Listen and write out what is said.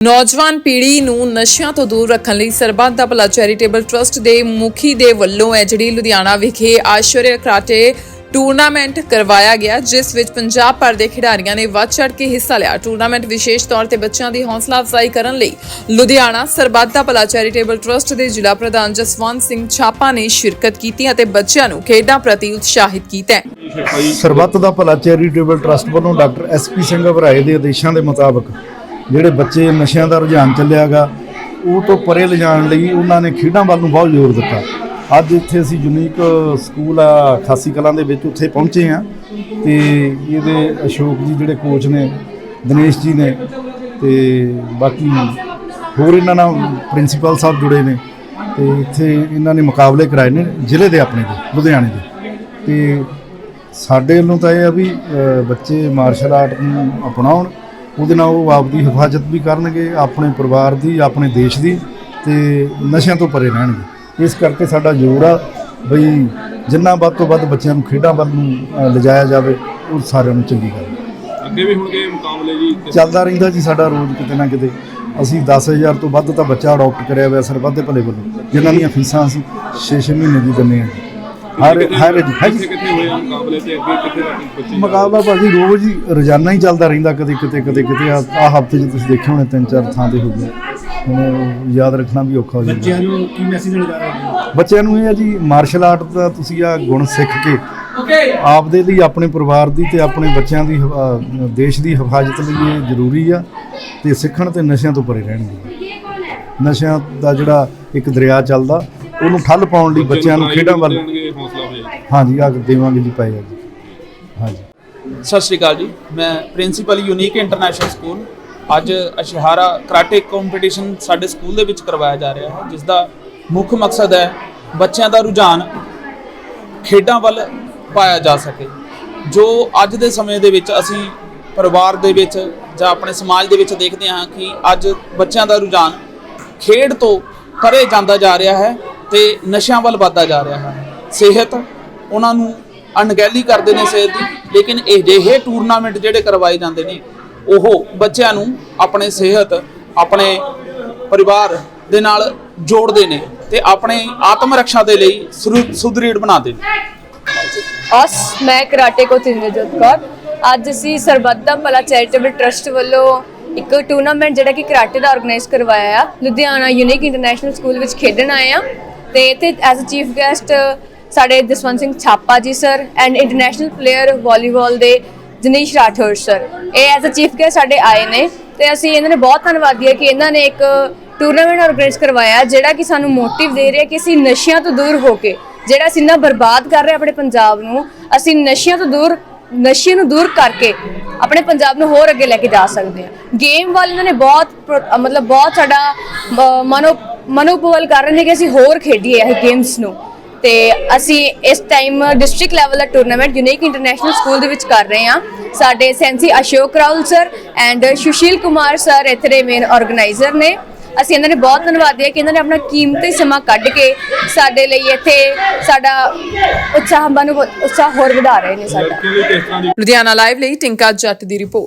ਨੌਜਵਾਨ ਪੀੜ੍ਹੀ ਨੂੰ ਨਸ਼ਿਆਂ ਤੋਂ ਦੂਰ ਰੱਖਣ ਲਈ ਸਰਬੱਤ ਦਾ ਭਲਾ ਚੈਰੀਟੇਬਲ ਟਰਸਟ ਦੇ ਮੁਖੀ ਦੇ ਵੱਲੋਂ ਹੈ, ਜਿਹੜੀ ਲੁਧਿਆਣਾ ਵਿਖੇ ਆਸ਼ਰਯ ਕਰਾਟੇ ਟੂਰਨਾਮੈਂਟ ਕਰਵਾਇਆ ਗਿਆ, ਜਿਸ ਵਿੱਚ ਪੰਜਾਬ ਭਰ ਦੇ ਖਿਡਾਰੀਆਂ ਨੇ ਵੱਧ ਚੜ੍ਹ ਕੇ ਹਿੱਸਾ ਲਿਆ। ਟੂਰਨਾਮੈਂਟ ਵਿਸ਼ੇਸ਼ ਤੌਰ ਤੇ ਬੱਚਿਆਂ ਦੀ ਹੌਸਲਾ ਅਫਜ਼ਾਈ ਕਰਨ ਲਈ ਲੁਧਿਆਣਾ ਸਰਬੱਤ ਦਾ ਭਲਾ ਚੈਰੀਟੇਬਲ ਟਰਸਟ ਦੇ ਜ਼ਿਲ੍ਹਾ ਪ੍ਰਧਾਨ ਜਸਵੰਤ ਸਿੰਘ ਛਾਪਾ ਨੇ ਸ਼ਿਰਕਤ ਕੀਤੀ ਅਤੇ ਬੱਚਿਆਂ ਨੂੰ ਖੇਡਾਂ ਪ੍ਰਤੀ ਉਤਸ਼ਾਹਿਤ ਕੀਤਾ ਸਰਬੱਤ ਦਾ ਭਲਾ ਚੈਰੀਟੇਬਲ ਟਰਸਟ ਵੱਲੋਂ ਡਾਕਟਰ ਐਸਪੀ ਸਿੰਘ ਘਬਰਾਏ ਦੇ ਆਦੇਸ਼ਾਂ ਦੇ ਮੁਤਾਬਕ ਜਿਹੜੇ ਬੱਚੇ ਨਸ਼ਿਆਂ ਦਾ ਰੁਝਾਨ ਚੱਲਿਆਗਾ, ਉਹ ਤੋਂ ਪਰੇ ਲਿਜਾਣ ਲਈ ਉਹਨਾਂ ਨੇ ਖੇਡਾਂ ਵੱਲ ਨੂੰ ਬਹੁਤ ਜ਼ੋਰ ਦਿੱਤਾ। ਅੱਜ ਇੱਥੇ ਅਸੀਂ ਯੂਨੀਕ ਸਕੂਲ ਆ, ਖਾਸੀ ਕਲਾਂ ਦੇ ਵਿੱਚ ਉੱਥੇ ਪਹੁੰਚੇ ਆ ਤੇ ਇਹਦੇ ਅਸ਼ੋਕ ਜੀ ਜਿਹੜੇ ਕੋਚ ਨੇ, ਦਿਨੇਸ਼ ਜੀ ਨੇ ਤੇ ਬਾਕੀ ਹੋਰ ਇਹਨਾਂ ਨਾਲ ਪ੍ਰਿੰਸੀਪਲ ਸਾਹਿਬ ਜੁੜੇ ਨੇ ਤੇ ਇੱਥੇ ਇਹਨਾਂ ਨੇ ਮੁਕਾਬਲੇ ਕਰਾਏ ਨੇ ਜ਼ਿਲ੍ਹੇ ਦੇ ਆਪਣੇ ਦੇ, ਲੁਧਿਆਣੇ ਦੇ। ਤੇ ਸਾਡੇ ਵੱਲੋਂ ਤਾਂ ਇਹ ਆ ਵੀ ਬੱਚੇ ਮਾਰਸ਼ਲ ਆਰਟ ਨੂੰ ਅਪਣਾਉਣ ਉਹਦੇ ਨਾਲ ਉਹ ਆਪਦੀ ਹਿਫਾਜ਼ਤ ਵੀ ਕਰਨਗੇ ਆਪਣੇ ਪਰਿਵਾਰ ਦੀ ਆਪਣੇ ਦੇਸ਼ ਦੀ ਤੇ ਨਸ਼ਿਆਂ ਤੋਂ ਪਰੇ ਰਹਿਣਗੇ। ਇਸ ਕਰਕੇ ਸਾਡਾ ਜ਼ੋਰ ਆ ਬਈ ਜਿੰਨਾ ਵੱਧ ਤੋਂ ਵੱਧ ਬੱਚਿਆਂ ਨੂੰ ਖੇਡਾਂ ਵੱਲ ਨੂੰ ਲਿਜਾਇਆ ਜਾਵੇ ਉਹ ਸਾਰਿਆਂ ਨੂੰ ਚੰਗੀ ਗੱਲ। ਅੱਗੇ ਵੀ ਹੋਣਗੇ ਮੁਕਾਬਲੇ ਜੀ? ਚੱਲਦਾ ਰਹਿੰਦਾ ਜੀ ਸਾਡਾ ਰੋਜ਼ ਕਿਤੇ ਨਾ ਕਿਤੇ। ਅਸੀਂ 10000 ਤੋਂ ਵੱਧ ਤਾਂ ਬੱਚਾ ਅਡਾਪਟ ਕਰਿਆ ਹੋਇਆ ਸਰਬੱਤ ਦੇ ਭਲੇ ਵੱਲੋਂ ਜਿਨ੍ਹਾਂ ਦੀਆਂ ਫੀਸਾਂ ਅਸੀਂ 6-6 ਮਹੀਨੇ ਦੀ ਦਿੰਦੇ ਹਾਂ। ਹਰ ਹਰ ਹਾਂਜੀ। ਕਿੱਥੇ ਹੋਏ ਆ ਮੁਕਾਬਲੇ ਤੇ? ਅੱਗੇ ਕਿੱਥੇ ਤੱਕ ਮੁਕਾਬਲਾ ਭਾਜੀ ਰੋਜ਼ ਹੀ ਰੋਜ਼ਾਨਾ ਹੀ ਚੱਲਦਾ ਰਹਿੰਦਾ ਕਦੇ ਕਿਤੇ ਕਦੇ ਕਿਤੇ ਆ ਹਫ਼ਤੇ 'ਚ ਤੁਸੀਂ ਦੇਖੇ ਹੋਣੇ ਤਿੰਨ ਚਾਰ ਥਾਂ ਤੇ ਹੋ ਗਏ। ਹੁਣ ਯਾਦ ਰੱਖਣਾ ਵੀ ਔਖਾ ਹੋ ਜਾਂਦਾ। ਬੱਚਿਆਂ ਨੂੰ ਕੀ ਮੈਸੇਜ ਦੇਣਾ ਚਾਹ ਰਹੇ ਹੋ ਬੱਚਿਆਂ ਨੂੰ ਇਹ ਹੈ ਜੀ ਮਾਰਸ਼ਲ ਆਰਟ ਦਾ ਤੁਸੀਂ ਆ ਗੁਣ ਸਿੱਖ ਕੇ ਆਪਦੇ ਲਈ ਆਪਣੇ ਪਰਿਵਾਰ ਦੀ ਤੇ ਆਪਣੇ ਬੱਚਿਆਂ ਦੀ ਦੇਸ਼ ਦੀ ਹਿਫਾਜ਼ਤ ਲਈ ਇਹ ਜ਼ਰੂਰੀ ਆ ਤੇ ਸਿੱਖਣ ਤੇ ਨਸ਼ਿਆਂ ਤੋਂ ਪਰੇ ਰਹਿਣਗੇ। ਨਸ਼ਿਆਂ ਦਾ ਜਿਹੜਾ ਇੱਕ ਦਰਿਆ ਚੱਲਦਾ ਉਹਨੂੰ ਠੱਲ ਪਾਉਣ ਲਈ ਬੱਚਿਆਂ ਨੂੰ ਖੇਡਾਂ ਵੱਲ ਦੇਣਗੇ ਹੌਸਲਾ ਹੋ ਜਾਏ ਹਾਂਜੀ ਆ ਦੇਵਾਂਗੇ ਜੀ ਪਾਏਗਾ ਜੀ ਹਾਂਜੀ। ਸਤਿ ਸ਼੍ਰੀ ਅਕਾਲ ਜੀ। ਮੈਂ ਪ੍ਰਿੰਸੀਪਲ ਯੂਨੀਕ ਇੰਟਰਨੈਸ਼ਨਲ ਸਕੂਲ। ਅੱਜ ਅਸ਼ਹਾਰਾ ਕਰਾਟੇ ਕੰਪੀਟੀਸ਼ਨ ਸਾਡੇ ਸਕੂਲ ਦੇ ਵਿੱਚ ਕਰਵਾਇਆ ਜਾ ਰਿਹਾ ਹੈ ਜਿਸ ਦਾ ਮੁੱਖ ਮਕਸਦ ਹੈ ਬੱਚਿਆਂ ਦਾ ਰੁਝਾਨ ਖੇਡਾਂ ਵੱਲ ਪਾਇਆ ਜਾ ਸਕੇ। ਜੋ ਅੱਜ ਦੇ ਸਮੇਂ ਦੇ ਵਿੱਚ ਅਸੀਂ ਪਰਿਵਾਰ ਦੇ ਵਿੱਚ ਜਾਂ ਆਪਣੇ ਸਮਾਜ ਦੇ ਵਿੱਚ ਦੇਖਦੇ ਹਾਂ ਕਿ ਅੱਜ ਬੱਚਿਆਂ ਦਾ ਰੁਝਾਨ ਖੇਡ ਤੋਂ ਪਰੇ ਜਾਂਦਾ ਜਾ ਰਿਹਾ ਹੈ। ਤੇ ਨਸ਼ਿਆਂ ਵੱਲ ਵੱਧਦਾ ਜਾ ਰਿਹਾ ਹੈ। ਸਿਹਤ, ਉਹਨਾਂ ਨੂੰ ਅਣਗਹਿਲੀ ਕਰਦੇ ਨੇ ਸਿਹਤ ਦੀ, ਲੇਕਿਨ ਇਹ ਜਿਹੇ ਟੂਰਨਾਮੈਂਟ ਜਿਹੜੇ ਕਰਵਾਏ ਜਾਂਦੇ ਨੇ, ਉਹ ਬੱਚਿਆਂ ਨੂੰ ਆਪਣੇ ਸਿਹਤ, ਆਪਣੇ ਪਰਿਵਾਰ ਦੇ ਨਾਲ ਜੋੜਦੇ ਨੇ ਤੇ ਆਪਣੇ ਆਤਮ ਰੱਖਿਆ ਦੇ ਲਈ ਸੁਦ੍ਰਿੜ ਬਣਾਉਂਦੇ ਨੇ। ਅਸ, ਮੈਂ ਕਰਾਟੇ ਕੋਚ ਇੰਦਰਜੋਤ ਕੌਰ। ਅੱਜ ਅਸੀਂ ਸਰਬੱਤ ਦਾ ਭਲਾ ਚੈਰੀਟੇਬਲ ਟਰਸਟ ਵੱਲੋਂ ਇੱਕ ਟੂਰਨਾਮੈਂਟ ਜਿਹੜਾ ਕਿ ਕਰਾਟੇ ਦਾ ਆਰਗੇਨਾਈਜ਼ ਕਰਵਾਇਆ ਆ। ਲੁਧਿਆਣਾ ਯੂਨੀਕ ਇੰਟਰਨੈਸ਼ਨਲ ਸਕੂਲ ਵਿੱਚ ਖੇਡਣ ਆਏ ਆ। ਤੇ ਇੱਥੇ ਐਜ਼ ਅ ਚੀਫ ਗੈਸਟ ਸਾਡੇ Jaswant Singh Chhapa ji sir and international player volleyball ਦੇ ਜਨੀਸ਼ ਰਾਠੌਰ ਸਰ ਇਹ ਐਜ਼ ਅ ਚੀਫ ਗੈਸਟ ਸਾਡੇ ਆਏ ਨੇ ਤੇ ਅਸੀਂ ਇਹਨਾਂ ਨੇ ਬਹੁਤ ਧੰਨਵਾਦੀ ਹੈ ਕਿ ਇਹਨਾਂ ਨੇ ਇੱਕ ਟੂਰਨਾਮੈਂਟ ਆਰਗੇਨਾਈਜ਼ ਕਰਵਾਇਆ ਜਿਹੜਾ ਕਿ ਸਾਨੂੰ ਮੋਟਿਵ ਦੇ ਰਿਹਾ ਕਿ ਅਸੀਂ ਨਸ਼ਿਆਂ ਤੋਂ ਦੂਰ ਹੋ ਕੇ, ਜਿਹੜਾ ਅਸੀਂ ਨਾ ਬਰਬਾਦ ਕਰ ਰਹੇ ਆਪਣੇ ਪੰਜਾਬ ਨੂੰ, ਅਸੀਂ ਨਸ਼ਿਆਂ ਤੋਂ ਦੂਰ ਨਸ਼ੇ ਨੂੰ ਦੂਰ ਕਰਕੇ ਆਪਣੇ ਪੰਜਾਬ ਨੂੰ ਹੋਰ ਅੱਗੇ ਲੈ ਕੇ ਜਾ ਸਕਦੇ ਹਾਂ। ਗੇਮ ਵੱਲ ਇਹਨਾਂ ਨੇ ਬਹੁਤ ਪ੍ਰੋ- ਮਤਲਬ ਬਹੁਤ ਸਾਡਾ ਮਨੋ ਮਨੋਪਵਲ ਕਰ ਰਹੇ ਨੇ ਕਿ ਅਸੀਂ ਹੋਰ ਖੇਡੀਏ ਇਹ ਗੇਮਸ ਨੂੰ। ਤੇ ਅਸੀਂ ਇਸ ਟਾਈਮ ਡਿਸਟ੍ਰਿਕਟ ਲੈਵਲ ਦਾ ਟੂਰਨਾਮੈਂਟ ਯੂਨੀਕ ਇੰਟਰਨੈਸ਼ਨਲ ਸਕੂਲ ਦੇ ਵਿੱਚ ਕਰ ਰਹੇ ਹਾਂ। ਸਾਡੇ sensei Ashok Rahul sir and Sushil Kumar sir ਇੱਥੇ ਦੇ ਮੇਨ ਆਰਗੇਨਾਈਜ਼ਰ ਨੇ। ਅਸੀਂ ਇਹਨਾਂ ਨੇ ਬਹੁਤ ਧੰਨਵਾਦੀ ਹੈ ਕਿ ਇਹਨਾਂ ਨੇ ਆਪਣਾ ਕੀਮਤੀ ਸਮਾਂ ਕੱਢ ਕੇ ਸਾਡੇ ਲਈ ਇੱਥੇ ਸਾਡਾ ਉਤਸ਼ਾਹ ਮਨੋ ਉਤਸ਼ਾਹ ਹੋਰ ਵਧਾ ਰਹੇ ਨੇ ਸਾਡਾ। ਲੁਧਿਆਣਾ ਲਾਈਵ ਲਈ ਟਿੰਕਾ ਜੱਟ ਦੀ ਰਿਪੋਰਟ।